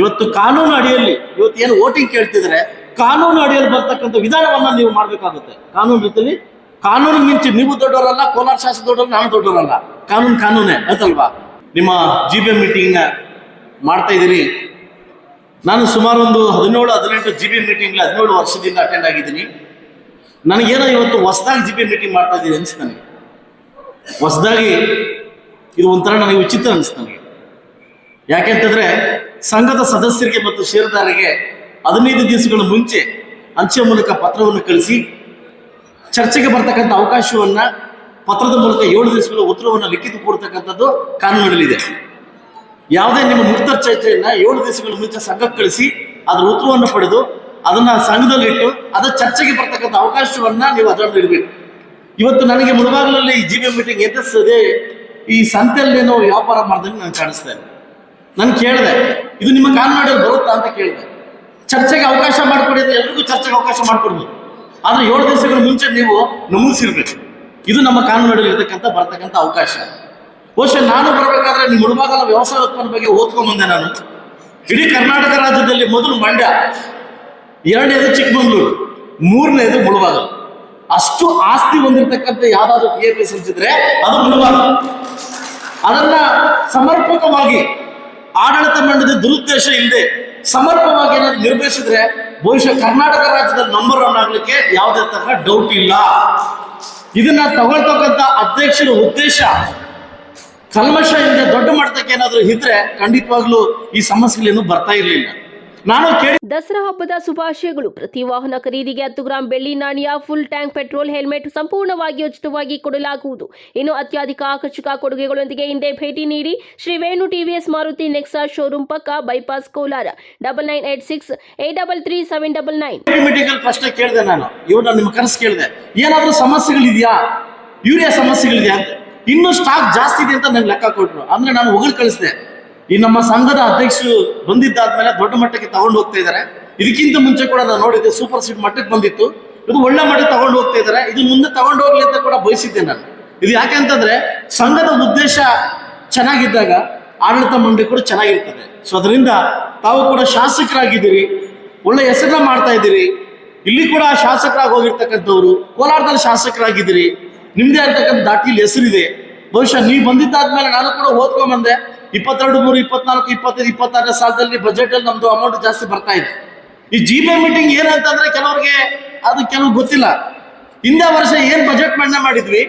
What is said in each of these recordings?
ಇವತ್ತು ಕಾನೂನು ಅಡಿಯಲ್ಲಿ ಇವತ್ತು ಏನು ವೋಟಿಂಗ್ ಕೇಳ್ತಿದ್ರೆ ಕಾನೂನು ಅಡಿಯಲ್ಲಿ ಬರ್ತಕ್ಕಂಥ ವಿಧಾನವನ್ನ ನೀವು ಮಾಡಬೇಕಾಗುತ್ತೆ. ಕಾನೂನು ರೀತಿಯಲ್ಲಿ ಕಾನೂನು ಮಿಂಚಿ ನೀವು ದೊಡ್ಡವರಲ್ಲ, ಕೋಲಾರ ಶಾಸಕ ದೊಡ್ಡವರು ನಾನು ದೊಡ್ಡವರಲ್ಲ. ಕಾನೂನು ಕಾನೂನೇ ಆಯ್ತಲ್ವಾ ನಿಮ್ಮ ಜಿ ಬಿ ಎಂ ಮೀಟಿಂಗ್ ಮಾಡ್ತಾ ಇದ್ದೀನಿ. ನಾನು ಸುಮಾರು ಒಂದು ಹದಿನೇಳು, ಹದಿನೆಂಟು ಜಿ ಬಿ ಮೀಟಿಂಗ್ ಹದಿನೇಳು ವರ್ಷದಿಂದ ಅಟೆಂಡ್ ಆಗಿದ್ದೀನಿ. ನನಗೇನೋ ಇವತ್ತು ಹೊಸದಾಗಿ ಜಿ ಬಿ ಮೀಟಿಂಗ್ ಮಾಡ್ತಾ ಇದ್ದೀನಿ ಅನಿಸ್ತು ನನಗೆ. ಹೊಸದಾಗಿ ಇದು ಒಂಥರ ನನಗೆ ಉಚಿತ ಅನಿಸ್ತು ನನಗೆ. ಯಾಕೆಂತಂದ್ರೆ ಸಂಘದ ಸದಸ್ಯರಿಗೆ ಮತ್ತು ಷೇರುದಾರರಿಗೆ ಹದಿನೈದು ದಿವಸಗಳ ಮುಂಚೆ ಅಂಚೆ ಮೂಲಕ ಪತ್ರವನ್ನು ಕಳಿಸಿ ಚರ್ಚೆಗೆ ಬರ್ತಕ್ಕಂಥ ಅವಕಾಶವನ್ನ ಪತ್ರದ ಮೂಲಕ ಏಳು ದಿವಸಗಳ ಉತ್ತರವನ್ನು ಲಿಖಿತ ಕೊಡ್ತಕ್ಕಂಥದ್ದು ಕಾನೂನಿನಲ್ಲಿದೆ. ಯಾವುದೇ ನಿಮ್ಮ ಮುಕ್ತ ಚರ್ಚೆಯನ್ನ ಏಳು ದಿವಸಗಳ ಮುಂಚೆ ಸಂಘಕ್ಕೆ ಕಳಿಸಿ ಅದರ ಉತ್ತರವನ್ನು ಪಡೆದು ಅದನ್ನ ಸಂಘದಲ್ಲಿಟ್ಟು ಅದರ ಚರ್ಚೆಗೆ ಬರ್ತಕ್ಕಂಥ ಅವಕಾಶವನ್ನ ನೀವು ಅದರಲ್ಲಿ ಇಡಬೇಕು ಇವತ್ತು ನನಗೆ ಮುಳಬಾಗಿಲಲ್ಲಿ ಈ ಜಿ ಮೀಟಿಂಗ್ ಎದುರಿಸದೆ ಈ ಸಂತೆಯಲ್ಲೇನೋ ವ್ಯಾಪಾರ ಮಾಡ್ದಂಗೆ ನಾನು ಕಾಣಿಸ್ತಾ ನಾನು ಕೇಳಿದೆ, ಇದು ನಿಮ್ಮ ಕಾನ್ವಾಡಲ್ಲಿ ಬರುತ್ತಾ ಅಂತ ಕೇಳಿದೆ. ಚರ್ಚೆಗೆ ಅವಕಾಶ ಮಾಡಿಕೊಡಿ ಎಲ್ರಿಗೂ ಚರ್ಚೆಗೆ ಅವಕಾಶ ಮಾಡಿಕೊಡ್ಬೋದು. ಆದರೆ ಏಳು ದಿವಸಗಳ ಮುಂಚೆ ನೀವು ನಮೂದಿಸಿರ್ಬೇಕು. ಇದು ನಮ್ಮ ಕಾನೂನಲ್ಲಿ ಇರತಕ್ಕಂಥ ಬರ್ತಕ್ಕಂಥ ಅವಕಾಶ. ಬಹುಶಃ ನಾನು ಬರಬೇಕಾದ್ರೆ ನಿಮ್ಮ ಮುಳುಬಾಗಲ ವ್ಯವಸಾಯ ಉತ್ಪನ್ನ ಬಗ್ಗೆ ಓದ್ಕೊಂಡ್ಬಂದೆ ನಾನು. ಇಡೀ ಕರ್ನಾಟಕ ರಾಜ್ಯದಲ್ಲಿ ಮೊದಲು ಮಂಡ್ಯ, ಎರಡನೇದು ಚಿಕ್ಕಮಂಗ್ಳೂರು, ಮೂರನೇದು ಮುಳುಬಾಗಲು ಅಷ್ಟು ಆಸ್ತಿ ಹೊಂದಿರತಕ್ಕಂಥ ಯಾವ್ದಾದ್ರು ಟಿ ಎ ಪಿ ಅದು ಮುಳುಬಾಗಲು ಅದನ್ನ ಸಮರ್ಪಕವಾಗಿ ಆಡಳಿತ ಮಂಡಳಿ ದುರುದ್ದೇಶ ಇಲ್ಲದೆ ಸಮರ್ಪವಾಗಿ ಏನಾದ್ರು ನಿರ್ವಹಿಸಿದ್ರೆ ಬಹುಶಃ ಕರ್ನಾಟಕ ರಾಜ್ಯದ ನಂಬರ್ ಒನ್ ಆಗ್ಲಿಕ್ಕೆ ಯಾವುದೇ ತರಹ ಡೌಟ್ ಇಲ್ಲ. ಇದನ್ನ ತಗೊಳ್ತಕ್ಕಂಥ ಅಧ್ಯಕ್ಷರ ಉದ್ದೇಶ ಕಲ್ಮಶ ಹಿಂದೆ ದೊಡ್ಡ ಮಟ್ಟಕ್ಕೆ ಏನಾದ್ರೂ ಇದ್ರೆ ಖಂಡಿತವಾಗ್ಲೂ ಈ ಸಮಸ್ಯೆಗಳೇನು ಬರ್ತಾ ಇರಲಿಲ್ಲ. ನಾನು ದಸರಾ ಹಬ್ಬದ ಶುಭಾಶಯಗಳು. ಪ್ರತಿ ವಾಹನ ಖರೀದಿಗೆ ಹತ್ತು ಗ್ರಾಂ ಬೆಳ್ಳಿ ನಾಣ್ಯ ಫುಲ್ ಟ್ಯಾಂಕ್ ಪೆಟ್ರೋಲ್ ಹೆಲ್ಮೆಟ್ ಸಂಪೂರ್ಣವಾಗಿ ಉಚಿತವಾಗಿ ಕೊಡಲಾಗುವುದು. ಇನ್ನು ಅತ್ಯಧಿಕ ಆಕರ್ಷಕ ಕೊಡುಗೆಗಳೊಂದಿಗೆ ಹಿಂದೆ ಭೇಟಿ ನೀಡಿ ಶ್ರೀ ವೇಣು ಟಿವಿಎಸ್ ಮಾರುತಿ ನೆಕ್ಸಾ ಶೋರೂಮ್ ಪಕ್ಕ bypass Kolar. Double nine eight six eight double three seven double nine ಪ್ರಶ್ನೆ ಕೇಳಿದೆ ನಾನು. ಇವ್ರನ್ನ ನಿಮ್ಮ ಕನಸು ಕೇಳಿದೆ. ಏನಾದರೂ ಸಮಸ್ಯೆಗಳಿದೆಯಾ? ಯೂರಿಯಾ ಸಮಸ್ಯೆಗಳಿದೆಯಾ? ಅಂತ ಇನ್ನೂ ಸ್ಟಾಕ್ ಜಾಸ್ತಿ ಇದೆ ಅಂತ ನಂಗೆ ಲೆಕ್ಕ ಕೊಟ್ಟರು ಅಂದ್ರೆ ನಾನು ಹೊಗಳು ಕಳಿಸಿದೆ. ಈ ನಮ್ಮ ಸಂಘದ ಅಧ್ಯಕ್ಷರು ಬಂದಿದ್ದಾದ್ಮೇಲೆ ದೊಡ್ಡ ಮಟ್ಟಕ್ಕೆ ತಗೊಂಡು ಹೋಗ್ತಾ ಇದ್ದಾರೆ ಇದಕ್ಕಿಂತ ಮುಂಚೆ ಕೂಡ ನಾನು ನೋಡಿದ್ದೆ ಸೂಪರ್ ಸೀಟ್ ಮಟ್ಟಕ್ಕೆ ಬಂದಿತ್ತು. ಇದು ಒಳ್ಳೆ ಮಟ್ಟಕ್ಕೆ ತಗೊಂಡು ಹೋಗ್ತಾ ಇದ್ದಾರೆ ಇದು ಮುಂದೆ ತಗೊಂಡು ಹೋಗ್ಲಿ ಅಂತ ಕೂಡ ಬಯಸಿದ್ದೆ ನಾನು. ಇದು ಯಾಕೆ ಅಂತಂದ್ರೆ ಸಂಘದ ಉದ್ದೇಶ ಚೆನ್ನಾಗಿದ್ದಾಗ ಆಡಳಿತ ಮಂಡಳಿ ಕೂಡ ಚೆನ್ನಾಗಿರ್ತದೆ. ಸೊ ಅದರಿಂದ ತಾವು ಕೂಡ ಶಾಸಕರಾಗಿದ್ದೀರಿ, ಒಳ್ಳೆ ಹೆಸರನ್ನ ಮಾಡ್ತಾ ಇದ್ದೀರಿ. ಇಲ್ಲಿ ಕೂಡ ಶಾಸಕರಾಗಿ ಹೋಗಿರ್ತಕ್ಕಂಥವ್ರು, ಕೋಲಾರದಲ್ಲಿ ಶಾಸಕರಾಗಿದ್ದೀರಿ. ನಿಮ್ದೇ ಆಗ್ತಕ್ಕಂಥ ದಾಟಿಲಿ ಹೆಸರಿದೆ. ಬಹುಶಃ ನೀವು ಬಂದಿದ್ದಾದ್ಮೇಲೆ ನಾನು ಕೂಡ ಓದ್ಕೊಂಡ್ ಬಂದೆ ಇಪ್ಪತ್ತೆರಡು, ಮೂರು, ಇಪ್ಪತ್ನಾಲ್ಕು, ಇಪ್ಪತ್ತೈದು ಇಪ್ಪತ್ತಾರನೇ ಸಾಲದಲ್ಲಿ ಬಜೆಟ್ ಅಲ್ಲಿ ನಮ್ದು ಅಮೌಂಟ್ ಜಾಸ್ತಿ ಬರ್ತಾ ಇದೆ. ಈ ಜಿ ಪಿ ಮೀಟಿಂಗ್ ಏನಂತಂದ್ರೆ ಕೆಲವರಿಗೆ ಅದು ಕೆಲವ್ ಗೊತ್ತಿಲ್ಲ. ಹಿಂದೆ ವರ್ಷ ಏನ್ ಬಜೆಟ್ ಮಂಡನೆ ಮಾಡಿದ್ವಿ,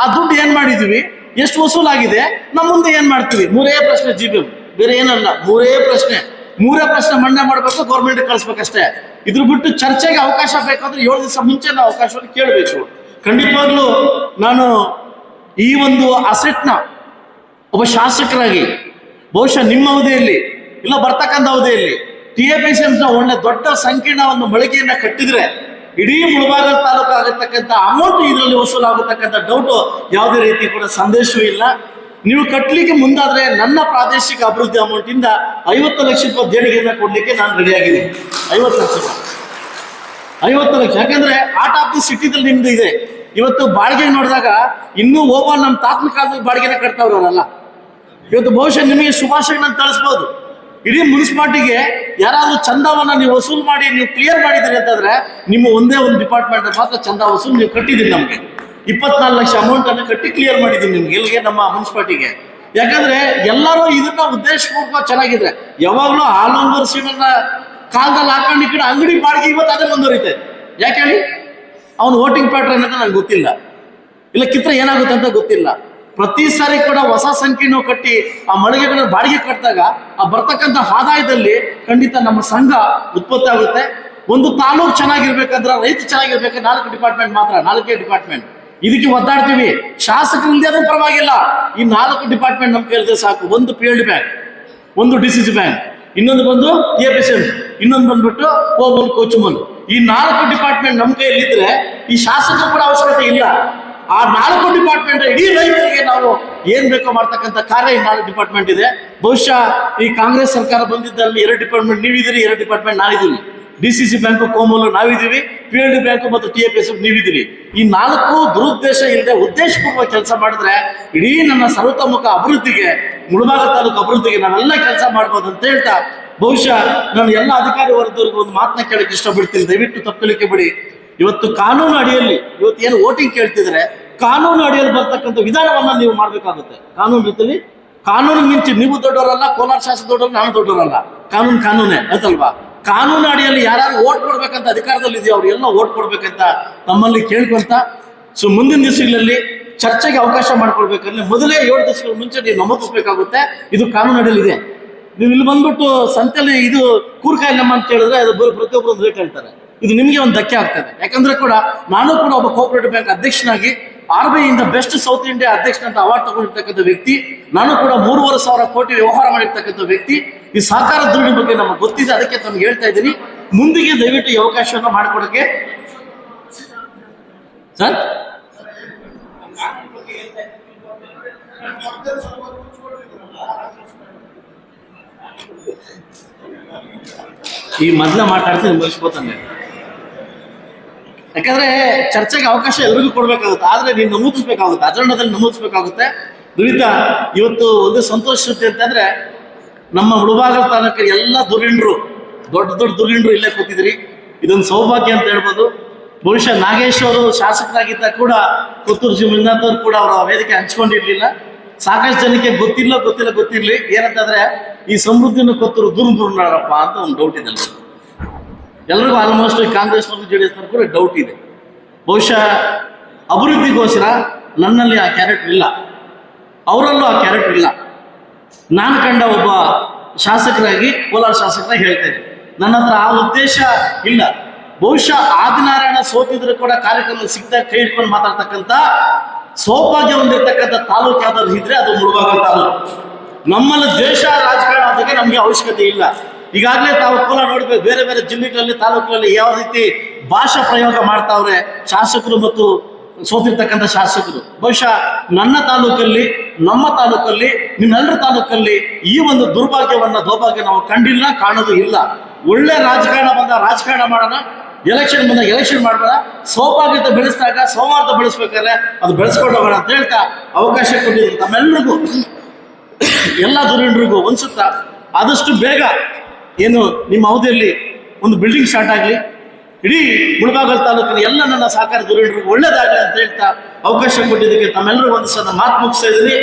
ಆ ದುಡ್ಡು ಏನ್ ಮಾಡಿದ್ವಿ, ಎಷ್ಟು ವಸೂಲಾಗಿದೆ ನಮ್ಮ ಮುಂದೆ ಏನ್ ಮಾಡ್ತೀವಿ? ಮೂರೇ ಪ್ರಶ್ನೆ ಜಿ ಪಿ ಬೇರೆ ಏನಲ್ಲ, ಮೂರೇ ಪ್ರಶ್ನೆ. ಮೂರೇ ಪ್ರಶ್ನೆ ಮಂಡನೆ ಮಾಡಬೇಕು ಗೌರ್ಮೆಂಟ್ ಕಳಿಸ್ಬೇಕಷ್ಟೇ. ಇದ್ರ ಬಿಟ್ಟು ಚರ್ಚೆಗೆ ಅವಕಾಶ ಬೇಕಾದ್ರೆ ಏಳು ದಿವಸ ಮುಂಚೆ ನಾವು ಅವಕಾಶವನ್ನು ಕೇಳಬೇಕು. ಖಂಡಿತವಾಗ್ಲೂ ನಾನು ಈ ಒಂದು ಅಸೆಟ್ನ ಒಬ್ಬ ಶಾಸಕರಾಗಿ, ಬಹುಶಃ ನಿಮ್ಮ ಅವಧಿಯಲ್ಲಿ, ಇಲ್ಲ ಬರ್ತಕ್ಕಂಥ ಅವಧಿಯಲ್ಲಿ ಟಿ ಎ ಪಿ ನ ಒಳ್ಳೆ ದೊಡ್ಡ ಸಂಕೀರ್ಣ ಒಂದು ಮಳಿಗೆಯನ್ನ ಕಟ್ಟಿದ್ರೆ ಇಡೀ ಮುಳಬಾಗಲ್ ತಾಲೂಕು ಆಗತಕ್ಕಂಥ ಅಮೌಂಟ್ ಇದರಲ್ಲಿ ವಸೂಲಾಗತಕ್ಕಂಥ ಡೌಟು ಯಾವುದೇ ರೀತಿ ಕೂಡ ಸಂದೇಶವೂ ಇಲ್ಲ. ನೀವು ಕಟ್ಟಲಿಕ್ಕೆ ಮುಂದಾದ್ರೆ ನನ್ನ ಪ್ರಾದೇಶಿಕ ಅಭಿವೃದ್ಧಿ ಅಮೌಂಟ್ ಇಂದ ಐವತ್ತು ಲಕ್ಷ ರೂಪಾಯಿ ದೇಣಿಗೆಯನ್ನ ಕೊಡ್ಲಿಕ್ಕೆ ನಾನು ರೆಡಿಯಾಗಿದ್ದೀನಿ ಐವತ್ತು ಲಕ್ಷ ರೂಪಾಯಿ. ಐವತ್ತು ಲಕ್ಷ. ಯಾಕಂದ್ರೆ ಆರ್ಟ್ ಆಫ್ ದಿ ಸಿಟಿದಲ್ಲಿ ನಿಮ್ದು ಇದೆ. ಇವತ್ತು ಬಾಡಿಗೆ ನೋಡಿದಾಗ ಇನ್ನೂ ಓವರ್ ನಮ್ಮ ತಾತ್ಮಿಕ ಬಾಡಿಗೆನ ಕಟ್ತಾವ್ರಲ್ಲ ಇವತ್ತು ಬಹುಶಃ ನಿಮಗೆ ಶುಭಾಶಯಗಳನ್ನ ತಳಿಸ್ಬೋದು. ಇಡೀ ಮುನ್ಸಿಪಾಲ್ಟಿಗೆ ಯಾರಾದರೂ ಚಂದವನ್ನ ನೀವು ವಸೂಲ್ ಮಾಡಿ, ನೀವು ಕ್ಲಿಯರ್ ಮಾಡಿದ್ದೀರಿ ಅಂತಂದ್ರೆ ನಿಮ್ಮ ಒಂದೇ ಒಂದು ಡಿಪಾರ್ಟ್ಮೆಂಟ್ ಮಾತ್ರ ಚಂದ ವಸೂಲ್ ನೀವು ಕಟ್ಟಿದ್ದೀರಿ ನಮಗೆ. ಇಪ್ಪತ್ನಾಲ್ಕು ಲಕ್ಷ ಅಮೌಂಟ್ ಅನ್ನು ಕಟ್ಟಿ ಕ್ಲಿಯರ್ ಮಾಡಿದ್ದೀನಿ ನಿಮ್ಗೆ, ಇಲ್ಲಿಗೆ ನಮ್ಮ ಮುನ್ಸಿಪಾಲ್ಟಿಗೆ. ಯಾಕಂದ್ರೆ ಎಲ್ಲರೂ ಇದನ್ನ ಉದ್ದೇಶಪೂರ್ವಕ ಚೆನ್ನಾಗಿದ್ರೆ. ಯಾವಾಗಲೂ ಹಾಲೊಂದೂರು ಸೀಮನ್ನ ಕಾಲದಲ್ಲಿ ಹಾಕೊಂಡು ಈ ಕಡೆ ಅಂಗಡಿ ಬಾಡಿಗೆ ಇವತ್ತು ಅದೇ ಮುಂದುವರಿತೆ ಯಾಕೆ ಹೇಳಿ? ಅವನು ವೋಟಿಂಗ್ ಪ್ಯಾಟ್ರನ್ ಅಂತ ನಂಗೆ ಗೊತ್ತಿಲ್ಲ. ಇಲ್ಲ ಕಿತ್ರ ಏನಾಗುತ್ತೆ ಅಂತ ಗೊತ್ತಿಲ್ಲ. ಪ್ರತಿ ಸಾರಿ ಕೂಡ ಹೊಸ ಸಂಖ್ಯೆನೂ ಕಟ್ಟಿ ಆ ಮಳಿಗೆಗಳನ್ನು ಬಾಡಿಗೆ ಕಟ್ಟಿದಾಗ ಆ ಬರ್ತಕ್ಕಂಥ ಆದಾಯದಲ್ಲಿ ಖಂಡಿತ ನಮ್ಮ ಸಂಘ ಉತ್ಪತ್ತಿ ಆಗುತ್ತೆ. ಒಂದು ತಾಲೂಕು ಚೆನ್ನಾಗಿರ್ಬೇಕಂದ್ರೆ ರೈತ ಚೆನ್ನಾಗಿರ್ಬೇಕು, ನಾಲ್ಕು ಡಿಪಾರ್ಟ್ಮೆಂಟ್ ಮಾತ್ರ, ನಾಲ್ಕೇ ಡಿಪಾರ್ಟ್ಮೆಂಟ್ ಇದಕ್ಕೆ ಒದ್ದಾಡ್ತೀವಿ. ಶಾಸಕರಿಂದ ಅದು ಪರವಾಗಿಲ್ಲ. ಈ ನಾಲ್ಕು ಡಿಪಾರ್ಟ್ಮೆಂಟ್ ನಮ್ ಕೇಳಿದ್ರೆ ಸಾಕು. ಒಂದು ಪಿ ಎಲ್ ಬ್ಯಾಂಕ್ ಒಂದು ಡಿ ಸಿ ಬ್ಯಾಂಕ್ ಇನ್ನೊಂದು ಬಂದು ಎ ಪಿ ಸಿ ಇನ್ನೊಂದು ಬಂದ್ಬಿಟ್ಟು ಕೋಮಲ್, ಕೋಚುಮಲ್. ಈ ನಾಲ್ಕು ಡಿಪಾರ್ಟ್ಮೆಂಟ್ ನಮ್ಮ ಕೈಯಲ್ಲಿ ಈ ಶಾಸಕರು ಕೂಡ ಅವಶ್ಯಕತೆ ಇಲ್ಲ. ಆ ನಾಲ್ಕು ಡಿಪಾರ್ಟ್ಮೆಂಟ್ ಇಡೀ ರೈತರಿಗೆ ನಾವು ಏನ್ ಬೇಕೋ ಮಾಡ್ತಕ್ಕಂಥ ಕಾರ್ಯ ಈ ನಾಲ್ಕು ಡಿಪಾರ್ಟ್ಮೆಂಟ್ ಇದೆ. ಬಹುಶಃ ಈ ಕಾಂಗ್ರೆಸ್ ಸರ್ಕಾರ ಬಂದಿದ್ದಲ್ಲಿ ಎರಡು ಡಿಪಾರ್ಟ್ಮೆಂಟ್ ನೀವಿದ್ದೀರಿ, ಎರಡು ಡಿಪಾರ್ಟ್ಮೆಂಟ್ ನಾವಿದ್ದೀವಿ. ಡಿ ಸಿ ಸಿ ಬ್ಯಾಂಕು ಕೋಮಲು ನಾವಿದ್ದೀವಿ ಪಿ ಎಲ್ ಡಿ ಬ್ಯಾಂಕು ಮತ್ತು ಟಿ ಎಫ್ ಎಸ್ ನೀವಿದ್ದೀರಿ. ಈ ನಾಲ್ಕು ದುರುದ್ದೇಶ ಇಲ್ಲದೆ ಉದ್ದೇಶಪೂರ್ವಕ ಕೆಲಸ ಮಾಡಿದ್ರೆ ಇಡೀ ನನ್ನ ಸರ್ವತೋಮುಖ ಅಭಿವೃದ್ಧಿಗೆ, ಮುಳಬಾಗ ತಾಲೂಕು ಅಭಿವೃದ್ಧಿಗೆ ನಾವೆಲ್ಲ ಕೆಲಸ ಮಾಡ್ಬೋದು ಅಂತ ಹೇಳ್ತಾ, ಬಹುಶಃ ನಾನು ಎಲ್ಲ ಅಧಿಕಾರಿ ವರ್ಗದವ್ರಿಗೆ ಒಂದು ಮಾತನ್ನ ಕೇಳಕ್ಕೆ ಇಷ್ಟಪಡ್ತೀನಿ. ದಯವಿಟ್ಟು ತಪ್ಪಲಿಕ್ಕೆ ಬಿಡಿ ಇವತ್ತು ಕಾನೂನು ಅಡಿಯಲ್ಲಿ ಇವತ್ತು ಏನು ವೋಟಿಂಗ್ ಕೇಳ್ತಿದ್ರೆ ಕಾನೂನು ಅಡಿಯಲ್ಲಿ ಬರ್ತಕ್ಕಂಥ ವಿಧಾನವನ್ನ ನೀವು ಮಾಡಬೇಕಾಗುತ್ತೆ. ಕಾನೂನು ರೀತಿಯಲ್ಲಿ ಕಾನೂನು ಮಿಂಚಿ ನೀವು ದೊಡ್ಡವರಲ್ಲ, ಕೋಲಾರ ಶಾಸಕ ದೊಡ್ಡವರು, ನಾನು ದೊಡ್ಡವರಲ್ಲ. ಕಾನೂನು ಕಾನೂನೇ ಆಯ್ತಲ್ವಾ ಕಾನೂನು ಅಡಿಯಲ್ಲಿ ಯಾರು ಓಟ್ ಕೊಡ್ಬೇಕಂತ ಅಧಿಕಾರದಲ್ಲಿ ಇದೆಯೋ ಅವ್ರಿಗೆಲ್ಲ ಓಟ್ ಕೊಡ್ಬೇಕಂತ ನಮ್ಮಲ್ಲಿ ಕೇಳ್ಕೊಂತ, ಸೊ ಮುಂದಿನ ದಿವಸಗಳಲ್ಲಿ ಚರ್ಚೆಗೆ ಅವಕಾಶ ಮಾಡ್ಕೊಳ್ಬೇಕಂದ್ರೆ ಮೊದಲೇ ಏಳು ದಿವಸಗಳ ಮುಂಚೆ ನೀವು ನಮೂದಿಸ್ಬೇಕಾಗುತ್ತೆ. ಇದು ಕಾನೂನು ಅಡಿಯಲ್ಲಿ ಇದೆ. ನೀವು ಇಲ್ಲಿ ಬಂದ್ಬಿಟ್ಟು ಸಂತೆಯಲ್ಲಿ ಇದು ಕೂರ್ಕಾಯಿ ನಮ್ಮ ಅಂತ ಹೇಳಿದ್ರೆ ಅದು ಬರೀ ಪ್ರತಿಯೊಬ್ಬರು ರೇಟ್ ಹೇಳ್ತಾರೆ. ಇದು ನಿಮಗೆ ಒಂದು ಧಕ್ಕೆ ಆಗ್ತದೆ. ಯಾಕಂದ್ರೆ ಕೂಡ ನಾನು ಕೂಡ ಒಬ್ಬ ಕೋಪರೇಟಿವ್ ಬ್ಯಾಂಕ್ ಅಧ್ಯಕ್ಷನಾಗಿ ಆರ್ ಬಿ ಇಂದ ಬೆಸ್ಟ್ ಸೌತ್ ಇಂಡಿಯಾ ಅಧ್ಯಕ್ಷನಂತ ಅವಾರ್ಡ್ ತಗೊಂಡಿರ್ತಕ್ಕಂಥ ವ್ಯಕ್ತಿ, ನಾನು ಕೂಡ ಮೂರುವರೆ ಸಾವಿರ ಕೋಟಿ ವ್ಯವಹಾರ ಮಾಡಿರ್ತಕ್ಕಂಥ ವ್ಯಕ್ತಿ. ಈ ಸಹಕಾರ ಧೋರಣೆ ಬಗ್ಗೆ ನಮಗೆ ಗೊತ್ತಿದೆ, ಅದಕ್ಕೆ ತಮ್ಗೆ ಹೇಳ್ತಾ ಇದ್ದೀನಿ. ಮುಂದಿಗೆ ದಯವಿಟ್ಟು ಈ ಅವಕಾಶವನ್ನು ಮಾಡಿಕೊಡಕ್ಕೆ. ಸರ್? ಈ ಮೊದ್ಲ ಮಾತಾಡ್ತೀನಿ, ಮುಗಿಸ್ಕೋತಾನೆ. ಯಾಕಂದ್ರೆ ಚರ್ಚೆಗೆ ಅವಕಾಶ ಎಲ್ರಿಗೂ ಕೊಡ್ಬೇಕಾಗುತ್ತೆ. ಆದ್ರೆ ನೀನು ನಮೂದಿಸ್ಬೇಕಾಗುತ್ತೆ. ಆಚರಣದಲ್ಲಿ ನಮೂದಿಸ್ಬೇಕಾಗುತ್ತೆ. ದುರಿತ ಇವತ್ತು ಒಂದು ಸಂತೋಷ ಸುದ್ದಿ ಅಂತಂದ್ರೆ ನಮ್ಮ ಮುಳುಬಾಗಲ ತಾಲೂಕ ಎಲ್ಲ ದುರಿಂಡ್ರು ದೊಡ್ಡ ದೊಡ್ಡ ದುರಿಂಡ್ರು ಇಲ್ಲೇ ಕೂತಿದ್ರಿ. ಇದೊಂದು ಸೌಭಾಗ್ಯ ಅಂತ ಹೇಳ್ಬೋದು. ಬಹುಶಃ ನಾಗೇಶ್ ಅವರು ಶಾಸಕರಾಗಿದ್ದ ಕೂಡ ಕೊತ್ತೂರು ಜಿ ಮಂಜುನಾಥ್ ಕೂಡ ಅವರ ವೇದಿಕೆ ಹಂಚ್ಕೊಂಡಿರ್ಲಿಲ್ಲ. ಸಾಕಷ್ಟು ಜನಕ್ಕೆ ಗೊತ್ತಿಲ್ಲ ಗೊತ್ತಿಲ್ಲ ಗೊತ್ತಿರ್ಲಿ. ಏನಂತಂದ್ರೆ ಈ ಸಮೃದ್ಧಿನ ಕೊತ್ತರು ದುರ್ ದೂರಪ್ಪ ಅಂತ ಒಂದು ಡೌಟ್ ಇದೆ ಎಲ್ರಿಗೂ ಆಲ್ಮೋಸ್ಟ್ ಕಾಂಗ್ರೆಸ್ನವ್ರು ಜೆ ಡಿ ಎಸ್ನವ್ರು ಕೂಡ ಡೌಟ್ ಇದೆ. ಬಹುಶಃ ಅಭಿವೃದ್ಧಿಗೋಸ್ಕರ ನನ್ನಲ್ಲಿ ಆ ಕ್ಯಾರೆಕ್ಟರ್ ಇಲ್ಲ. ಅವರಲ್ಲೂ ಆ ಕ್ಯಾರೆಕ್ಟರ್ ಇಲ್ಲ. ನಾನು ಕಂಡ ಒಬ್ಬ ಶಾಸಕರಾಗಿ, ಕೋಲಾರ ಶಾಸಕರಾಗಿ ಹೇಳ್ತೇನೆ ನನ್ನ ಹತ್ರ ಆ ಉದ್ದೇಶ ಇಲ್ಲ. ಬಹುಶಃ ಆದಿನಾರಾಯಣ ಸೋತಿದ್ರು ಕೂಡ ಕಾರ್ಯಕ್ರಮ ಸಿಗ್ದಾಗ ಕೈ ಹಿಡ್ಕೊಂಡು ಮಾತಾಡ್ತಕ್ಕಂಥ ಸೌಭಾಗ್ಯ ಹೊಂದಿರ್ತಕ್ಕಂಥ ತಾಲೂಕು ಯಾವ್ದಾದ್ರು ಇದ್ರೆ ಅದು ಮುಳುವಾಗ ತಾಲೂಕು ನಮ್ಮಲ್ಲಿ ದೇಶ ರಾಜಕಾರಣ ಅದಕ್ಕೆ ನಮಗೆ ಅವಶ್ಯಕತೆ ಇಲ್ಲ. ಈಗಾಗಲೇ ತಾವು ಕೋಲ ನೋಡ್ಬೇಕು, ಬೇರೆ ಬೇರೆ ಜಿಲ್ಲೆಗಳಲ್ಲಿ, ತಾಲೂಕುಗಳಲ್ಲಿ ಯಾವ ರೀತಿ ಭಾಷಾ ಪ್ರಯೋಗ ಮಾಡ್ತಾವ್ರೆ ಶಾಸಕರು ಮತ್ತು ಸೋತಿರ್ತಕ್ಕಂಥ ಶಾಸಕರು. ಬಹುಶಃ ನನ್ನ ತಾಲೂಕಲ್ಲಿ, ನಮ್ಮ ತಾಲೂಕಲ್ಲಿ, ನಿಮ್ಮೆಲ್ಲರ ತಾಲೂಕಲ್ಲಿ ಈ ಒಂದು ದುರ್ಭಾಗ್ಯವನ್ನ, ದೌರ್ಭಾಗ್ಯ ನಾವು ಕಂಡಿಲ್ಲ, ಕಾಣೋದು ಇಲ್ಲ. ಒಳ್ಳೆ ರಾಜಕಾರಣ ಬಂದ ರಾಜಕಾರಣ ಮಾಡೋಣ ಎಲೆಕ್ಷನ್ ಬಂದ ಎಲೆಕ್ಷನ್ ಮಾಡೋಣ ಸೌಭಾಗ್ಯತೆ ಬೆಳೆಸಿದಾಗ ಸೌಹಾರ್ದ ಬೆಳೆಸ್ಬೇಕಾದ್ರೆ ಅದು ಬೆಳೆಸ್ಕೊಂಡು ಹೋಗೋಣ ಅಂತ ಹೇಳ್ತಾ ಅವಕಾಶ ಕೊಟ್ಟಿದ್ರು ತಮ್ಮೆಲ್ಲರಿಗೂ ಎಲ್ಲ ದುರೀಣರಿಗೂ ಒಂದ್ಸುತ್ತ ಆದಷ್ಟು ಬೇಗ ಏನು ನಿಮ್ಮ ಅವಧಿಯಲ್ಲಿ ಒಂದು ಬಿಲ್ಡಿಂಗ್ ಸ್ಟಾರ್ಟ್ ಆಗಲಿ, ಇಡೀ ಮುಳಬಾಗಲ್ ತಾಲೂಕಿನ ಎಲ್ಲ ನನ್ನ ಸಹಕಾರ ದುರೀಣರಿಗೂ ಒಳ್ಳೇದಾಗಲಿ ಅಂತ ಹೇಳ್ತಾ ಅವಕಾಶ ಕೊಟ್ಟಿದ್ದಕ್ಕೆ ತಮ್ಮೆಲ್ಲರೂ ಒಂದು ಸಲ ಮಾತು ಮುಗಿಸ್ತಾ ಇದ್ದೀನಿ.